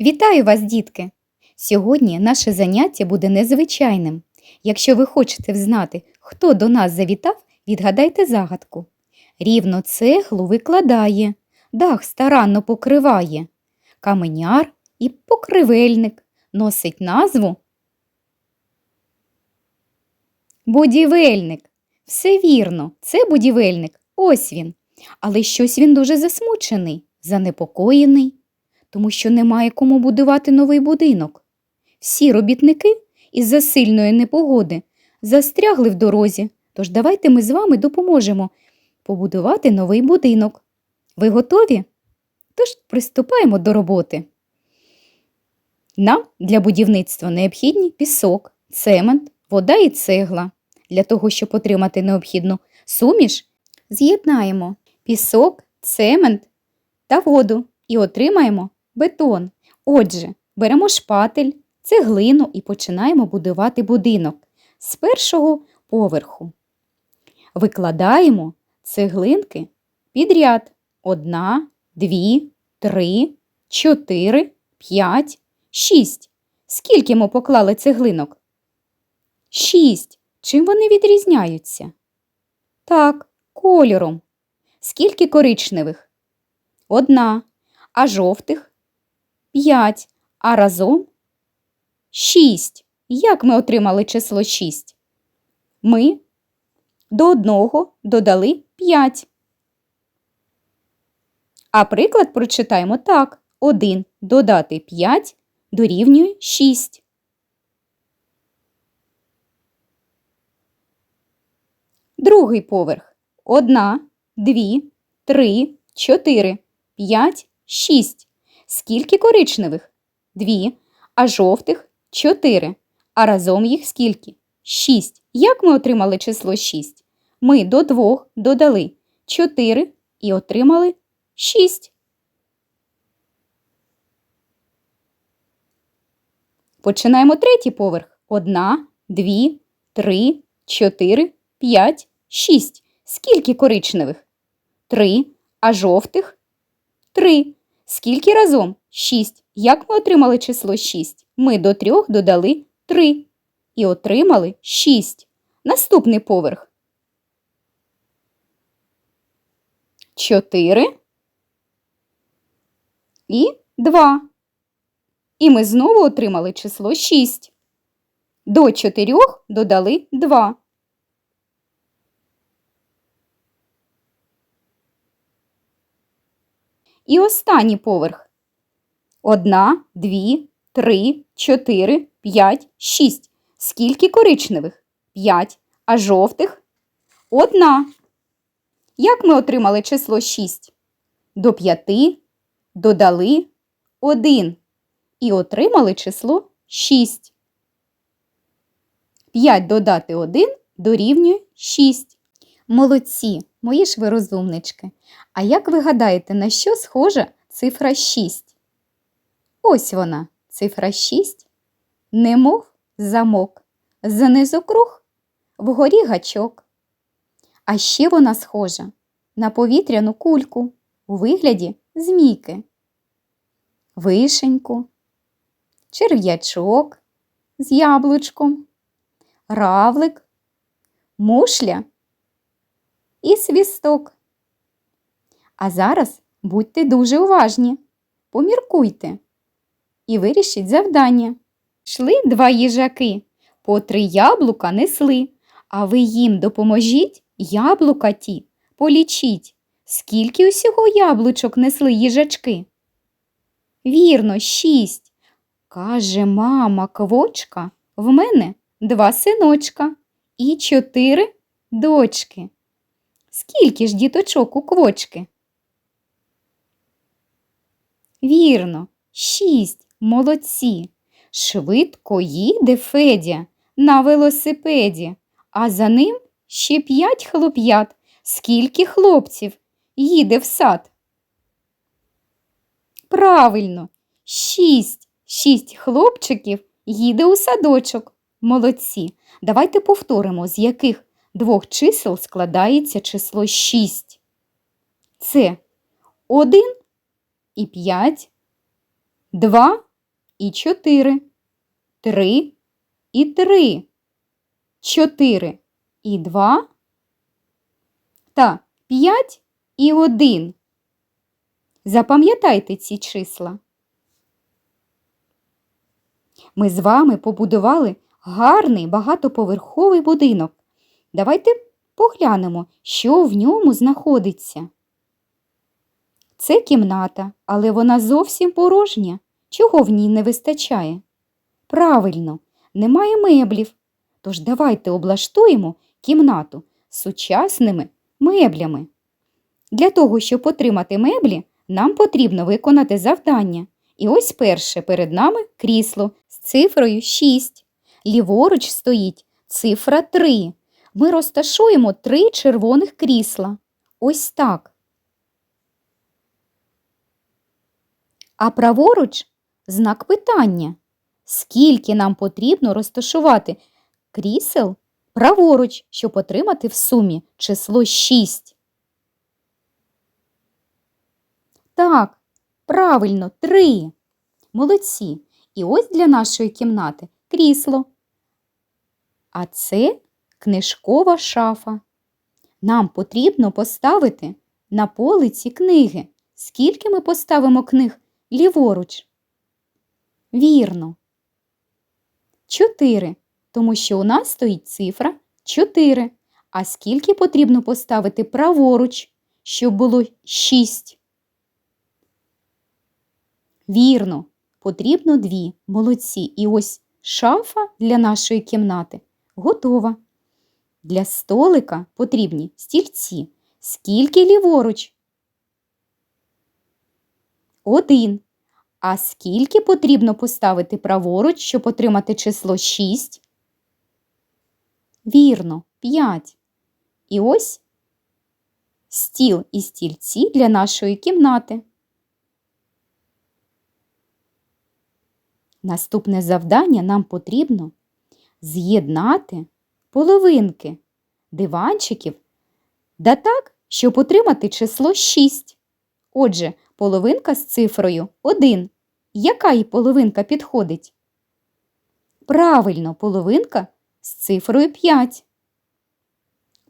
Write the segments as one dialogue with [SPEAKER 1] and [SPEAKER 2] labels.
[SPEAKER 1] Вітаю вас, дітки! Сьогодні наше заняття буде незвичайним. Якщо ви хочете взнати, хто до нас завітав, відгадайте загадку. Рівно цеглу викладає, дах старанно покриває. Каменяр і покривельник носить назву Будівельник. Все вірно, це будівельник. Ось він. Але щось він дуже засмучений, занепокоєний тому що немає кому будувати новий будинок. Всі робітники із-за сильної непогоди застрягли в дорозі, тож давайте ми з вами допоможемо побудувати новий будинок. Ви готові? Тож приступаємо до роботи. Нам для будівництва необхідні пісок, цемент, вода і цегла. Для того, щоб отримати необхідну суміш, з'єднаємо пісок, цемент та воду і отримаємо бетон. Отже, беремо шпатель, цеглину і починаємо будувати будинок з першого поверху. Викладаємо цеглинки підряд. Одна, дві, три, чотири, п'ять, шість. Скільки ми поклали цеглинок? Шість. Чим вони відрізняються? Так, кольором. Скільки коричневих? Одна. А жовтих? П'ять. А разом? Шість. Як ми отримали число шість? Ми до одного додали п'ять. А приклад прочитаємо так. Один додати п'ять дорівнює шість. Другий поверх. Одна, дві, три, чотири, п'ять, шість. Скільки коричневих? Дві. А жовтих чотири. А разом їх скільки? Шість. Як ми отримали число шість? Ми до двох додали чотири і отримали шість. Починаємо третій поверх. Одна, дві, три, чотири, п'ять, шість. Скільки коричневих? Три. А жовтих? Три. Скільки разом? Шість. Як ми отримали число шість? Ми до трьох додали три. І отримали шість. Наступний поверх. Чотири. І два. І ми знову отримали число шість. До чотирьох додали два. І останній поверх. Одна, дві, три, чотири, п'ять, шість. Скільки коричневих? П'ять. А жовтих? Одна. Як ми отримали число шість? До п'яти додали один. І отримали число шість. П'ять додати один дорівнює шість. Молодці, мої ж ви розумнички. А як ви гадаєте, на що схожа цифра 6? Ось вона, цифра 6, немов замок, знизу круг, вгорі гачок. А ще вона схожа на повітряну кульку у вигляді змійки, вишеньку, черв'ячок з яблучком, равлик, мушля і свісток. А зараз будьте дуже уважні, поміркуйте і вирішіть завдання. Йшли два їжаки, по три яблука несли, а ви їм допоможіть яблука ті, полічіть, скільки усього яблучок несли їжачки. Вірно, шість. Каже мама квочка, в мене два синочка і чотири дочки. Скільки ж діточок у квочки? Вірно, шість молодці. Швидко їде Федя на велосипеді, а за ним ще п'ять хлоп'ят. Скільки хлопців їде в сад? Правильно, шість, шість хлопчиків їде у садочок. Молодці. Давайте повторимо, з яких двох чисел складається число 6. Це 1 і 5, 2 і 4. 3 і 3. 4 і 2. Та 5 і 1. Запам'ятайте ці числа. Ми з вами побудували гарний багатоповерховий будинок. Давайте поглянемо, що в ньому знаходиться. Це кімната, але вона зовсім порожня. Чого в ній не вистачає? Правильно, немає меблів. Тож давайте облаштуємо кімнату з сучасними меблями. Для того, щоб отримати меблі, нам потрібно виконати завдання. І ось перше перед нами крісло з цифрою 6. Ліворуч стоїть цифра 3. Ми розташуємо три червоних крісла. Ось так. А праворуч знак питання. Скільки нам потрібно розташувати крісел праворуч, щоб отримати в сумі число 6? Так, правильно, 3. Молодці. І ось для нашої кімнати крісло. А це книжкова шафа. Нам потрібно поставити на полиці книги. Скільки ми поставимо книг ліворуч? Вірно. 4, тому що у нас стоїть цифра 4. А скільки потрібно поставити праворуч, щоб було 6? Вірно, потрібно дві. Молодці. І ось шафа для нашої кімнати готова. Для столика потрібні стільці. Скільки ліворуч? Один. А скільки потрібно поставити праворуч, щоб отримати число 6? Вірно, 5. І ось стіл і стільці для нашої кімнати. Наступне завдання нам потрібно з'єднати половинки диванчиків да так, щоб отримати число 6. Отже, половинка з цифрою 1. Яка їй половинка підходить? Правильно, половинка з цифрою 5.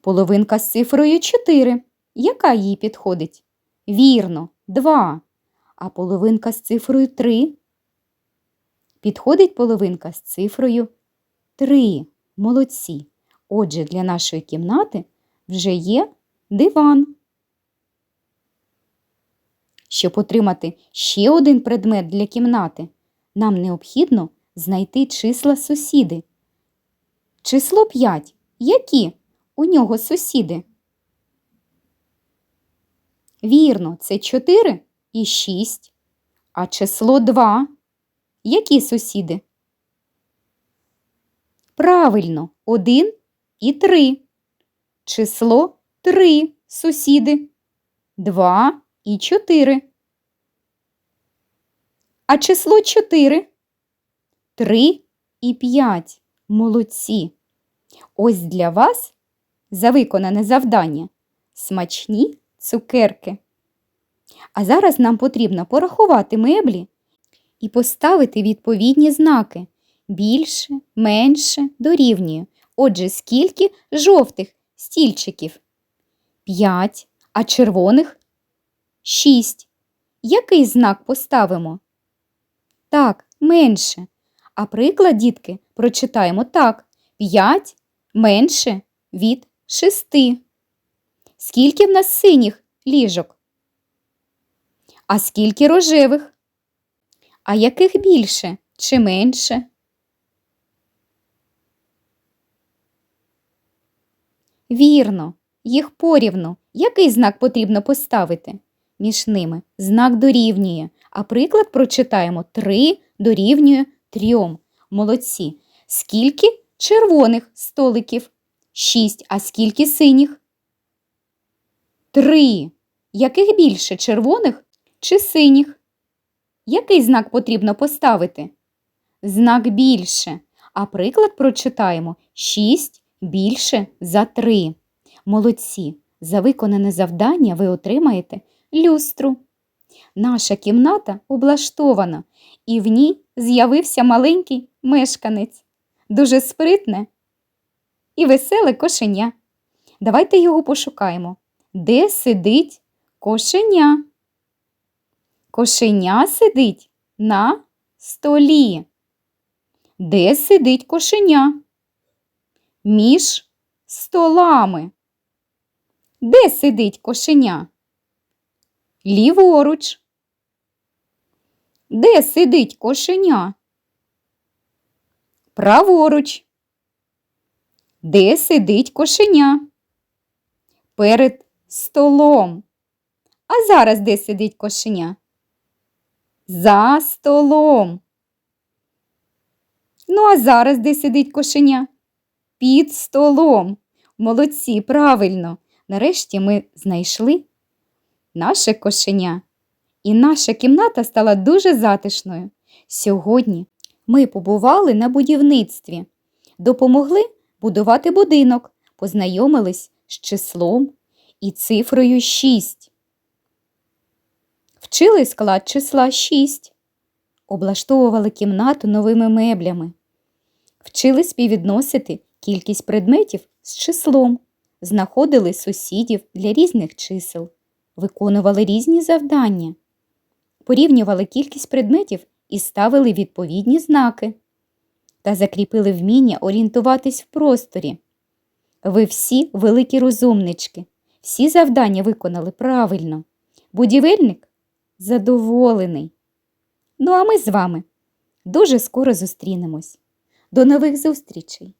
[SPEAKER 1] Половинка з цифрою 4. Яка їй підходить? Вірно, 2. А половинка з цифрою 3. Підходить половинка з цифрою 3. Молодці. Отже, для нашої кімнати вже є диван. Щоб отримати ще один предмет для кімнати, нам необхідно знайти числа сусіди. Число 5. Які у нього сусіди? Вірно, це 4 і 6. А число 2. Які сусіди? Правильно, 1 і 3. Число 3 сусіди. 2 і 4. А число 4? 3 і 5. Молодці. Ось для вас за виконане завдання смачні цукерки. А зараз нам потрібно порахувати меблі і поставити відповідні знаки більше, менше, дорівнює. Отже, скільки жовтих стільчиків? 5, а червоних 6. Який знак поставимо? Так, менше. А приклад, дітки, прочитаємо так: 5 менше від 6. Скільки в нас синіх ліжок? А скільки рожевих? А яких більше чи менше? Вірно, їх порівну. Який знак потрібно поставити? Між ними знак дорівнює, а приклад прочитаємо 3 дорівнює 3. Молодці. Скільки червоних столиків? 6. А скільки синіх? 3. Яких більше червоних чи синіх? Який знак потрібно поставити? Знак більше. А приклад прочитаємо 6 більше за 3. Молодці. За виконане завдання ви отримаєте люстру. Наша кімната облаштована, і в ній з'явився маленький мешканець, дуже спритне і веселе кошеня. Давайте його пошукаємо. Де сидить кошеня? Кошеня сидить на столі. Де сидить кошеня? Між столами. Де сидить кошеня? Ліворуч. Де сидить кошеня? Праворуч. Де сидить кошеня? Перед столом. А зараз де сидить кошеня? За столом. Ну, а зараз де сидить кошеня? Під столом. Молодці, правильно. Нарешті ми знайшли наше кошеня. І наша кімната стала дуже затишною. Сьогодні ми побували на будівництві, допомогли будувати будинок, познайомились з числом і цифрою 6. Вчили склад числа 6, облаштовували кімнату новими меблями, вчили співвідносити кількість предметів з числом, знаходили сусідів для різних чисел, виконували різні завдання, порівнювали кількість предметів і ставили відповідні знаки та закріпили вміння орієнтуватись в просторі. Ви всі великі розумнички, всі завдання виконали правильно. Будівельник задоволений. Ну а ми з вами дуже скоро зустрінемось. До нових зустрічей!